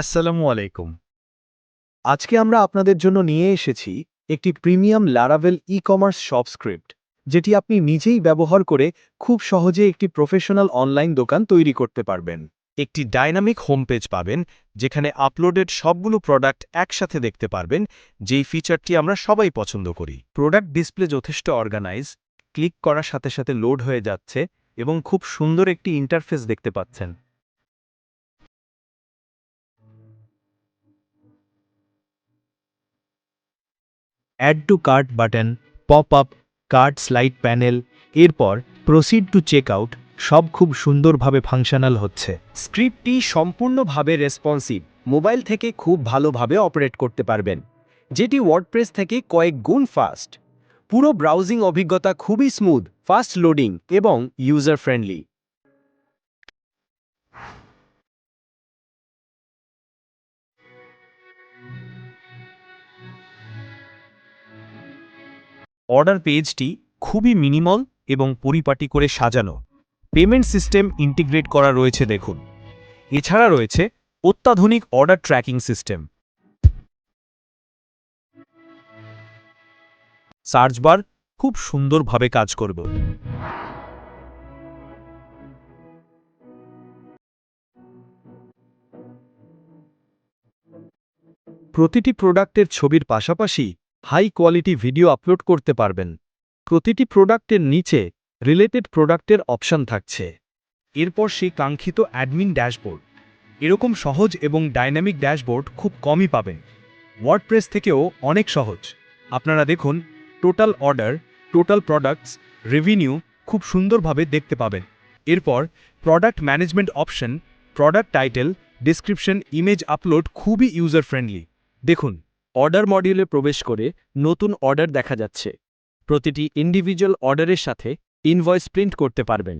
আসসালামু আলাইকুম। আজকে আমরা আপনাদের জন্য নিয়ে এসেছি একটি premium Laravel e commerce shop script যেটি আপনি নিজেই ব্যবহার করে খুব সহজে একটি প্রফেশনাল অনলাইন দোকান তৈরি করতে পারবেন। একটি ডাইনামিক হোম পেজ পাবেন যেখানে আপলোডেড সবগুলো প্রোডাক্ট একসাথে দেখতে পারবেন যেই ফিচারটি আমরা সবাই পছন্দ করি। প্রোডাক্ট ডিসপ্লে যথেষ্ট অর্গানাইজ ক্লিক করার সাথে সাথে লোড হয়ে যাচ্ছে এবং খুব সুন্দর একটি ইন্টারফেস দেখতে পাচ্ছেন। Add to cart button pop up cart slide panel এরপর প্রসিড টু চেক আউট সব খুব সুন্দরভাবে ফাংশনাল হচ্ছে। স্ক্রিপ্টটি সম্পূর্ণভাবে রেসপন্সিভ মোবাইল থেকে খুব ভালোভাবে অপারেট করতে পারবেন। যেটি ওয়ার্ডপ্রেস থেকে কয়েক গুণ ফাস্ট পুরো ব্রাউজিং অভিজ্ঞতা খুবই স্মুথ ফাস্ট লোডিং এবং ইউজার ফ্রেন্ডলি অর্ডার পেজটি খুবই মিনিমল এবং পরিপাটি করে সাজানো। পেমেন্ট সিস্টেম ইন্টিগ্রেট করা রয়েছে দেখুন। এছাড়া রয়েছে অত্যাধুনিক order tracking system. Search bar খুব সুন্দরভাবে কাজ করবে। প্রতিটি প্রোডাক্টের ছবির পাশাপাশি হাই কোয়ালিটি ভিডিও আপলোড করতে পারবেন। প্রতিটি প্রোডাক্টের নিচে রিলেটেড প্রোডাক্টের অপশন থাকছে। এরপর সেই কাঙ্ক্ষিত অ্যাডমিন ড্যাশবোর্ড। এরকম সহজ এবং ডাইনামিক ড্যাশবোর্ড খুব কমই পাবেন। ওয়ার্ডপ্রেস থেকেও অনেক সহজ। আপনারা দেখুন, total order, total products, revenue খুব সুন্দরভাবে দেখতে পাবেন। এরপর product management option, product title, description, image upload খুবই ইউজার ফ্রেন্ডলি। দেখুন অর্ডার মডিউলে প্রবেশ করে নতুন অর্ডার দেখা যাচ্ছে। প্রতিটি ইন্ডিভিজুয়াল অর্ডারের সাথে ইনভয়েস প্রিন্ট করতে পারবেন।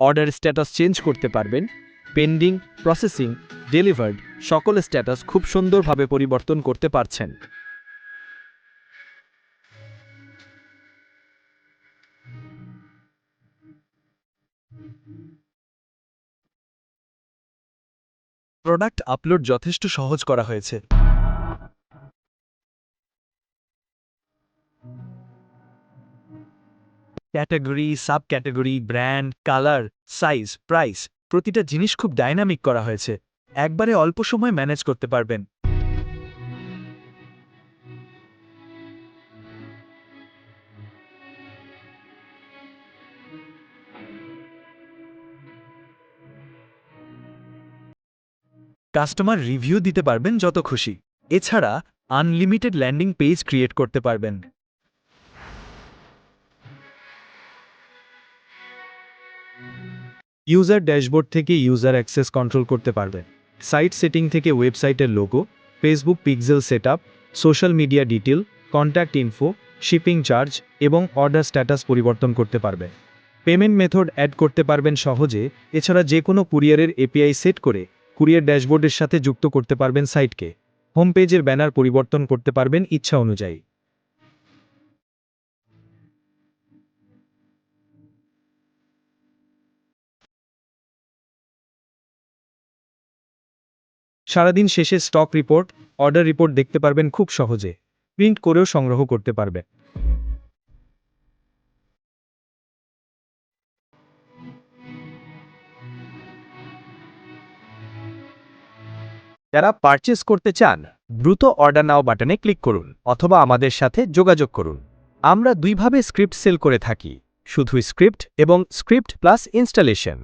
অর্ডার স্ট্যাটাস চেঞ্জ করতে পারবেন। পেন্ডিং, প্রসেসিং, ডেলিভার্ড সকল স্ট্যাটাস খুব সুন্দরভাবে পরিবর্তন করতে পারছেন। প্রোডাক্ট আপলোড যথেষ্ট সহজ করা হয়েছে। Category sub category brand, colour, size, price প্রতিটা জিনিস খুব ডাইনামিক করা হয়েছে। একবারে অল্প সময় ম্যানেজ করতে পারবেন। কাস্টমার রিভিউ দিতে পারবেন যত খুশি। এছাড়া আনলিমিটেড ল্যান্ডিং পেজ ক্রিয়েট করতে পারবেন। ইউজার ড্যাশবোর্ড থেকে ইউজার অ্যাক্সেস কন্ট্রোল করতে পারবেন সাইট সেটিং থেকে ওয়েবসাইটের logo, Facebook pixel setup, social media detail, contact info, shipping charge এবং অর্ডার স্ট্যাটাস পরিবর্তন করতে পারবে। পেমেন্ট মেথড অ্যাড করতে পারবেন সহজে, এছাড়া যে কোনো কুরিয়ারের এপিআই সেট করে কুরিয়ার ড্যাশবোর্ডের সাথে যুক্ত করতে পারবেন সাইটকে। হোম পেজের ব্যানার পরিবর্তন করতে পারবেন ইচ্ছা অনুযায়ী। সারাদিন শেষে স্টক রিপোর্ট, অর্ডার রিপোর্ট দেখতে পারবেন খুব সহজে। প্রিন্ট করেও সংগ্রহ করতে পারবেন যারা পারচেস করতে চান, দ্রুত অর্ডার নাও বাটনে ক্লিক করুন অথবা আমাদের সাথে যোগাযোগ করুন। আমরা দুইভাবে স্ক্রিপ্ট সেল করে থাকি, শুধু স্ক্রিপ্ট এবং স্ক্রিপ্ট প্লাস ইনস্টলেশন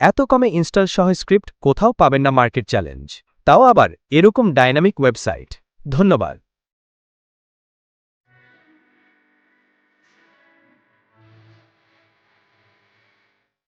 এত কমে ইনস্টল সহ স্ক্রিপ্ট কোথাও পাবেন না মার্কেট চ্যালেঞ্জ তাও আবার এরকম ডাইনামিক ওয়েবসাইট। ধন্যবাদ।